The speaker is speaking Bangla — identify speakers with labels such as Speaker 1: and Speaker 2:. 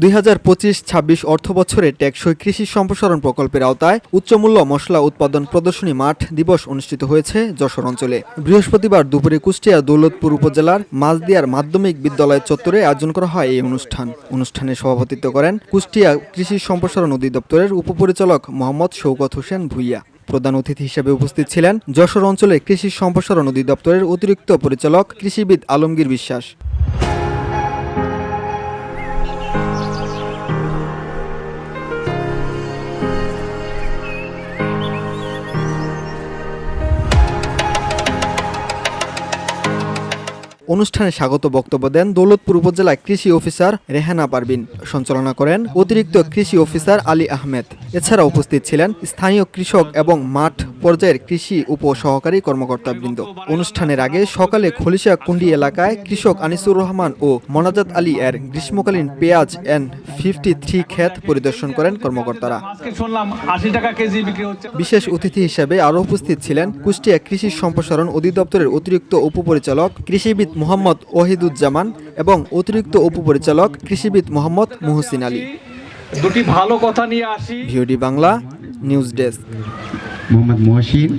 Speaker 1: দুই হাজার পঁচিশ ছাব্বিশ অর্থ বছরে টেকসই কৃষি সম্প্রসারণ প্রকল্পের আওতায় উচ্চমূল্য মশলা উৎপাদন প্রদর্শনী মাঠ দিবস অনুষ্ঠিত হয়েছে যশোর অঞ্চলে। বৃহস্পতিবার দুপুরে কুষ্টিয়া দৌলতপুর উপজেলার মাঝদিয়ার মাধ্যমিক বিদ্যালয় চত্বরে আয়োজন করা হয় এই অনুষ্ঠান। অনুষ্ঠানে সভাপতিত্ব করেন কুষ্টিয়া কৃষি সম্প্রসারণ অধিদপ্তরের উপপরিচালক মোহাম্মদ শৌকত হোসেন ভুইয়া। প্রধান অতিথি হিসেবে উপস্থিত ছিলেন যশোর অঞ্চলে কৃষি সম্প্রসারণ অধিদপ্তরের অতিরিক্ত পরিচালক কৃষিবিদ আলমগীর বিশ্বাস। অনুষ্ঠানে স্বাগত বক্তব্য দেন দৌলতপুর উপজেলা কৃষি অফিসার রেহানা পারবিন সঞ্চালনা করেন অতিরিক্ত কৃষি অফিসার আলী আহমেদ। এছাড়া উপস্থিত ছিলেন স্থানীয় কৃষক এবং মাঠ পর্যায়ের কৃষি উপ সহকারী কর্মকর্তাবৃন্দ। অনুষ্ঠানের আগে সকালে খলিশা কুন্ডি এলাকায় কৃষক আনিসুর রহমান ও মনাজাত আলী এর গ্রীষ্মকালীন পেঁয়াজ এন্ড ফিফটি থ্রি ক্ষেত পরিদর্শন করেন কর্মকর্তারা। বিশেষ অতিথি হিসেবে আরও উপস্থিত ছিলেন কুষ্টিয়া কৃষি সম্প্রসারণ অধিদপ্তরের অতিরিক্ত উপপরিচালক কৃষিবিদ মোহাম্মদ ওহিদুজ্জামান এবং অতিরিক্ত উপপরিচালক কৃষিবিদ মোহাম্মদ মুহসিন আলী।
Speaker 2: দুটি ভালো কথা নিয়ে আসি।
Speaker 1: VOD Bangla news desk.
Speaker 3: Mohammad Mohsin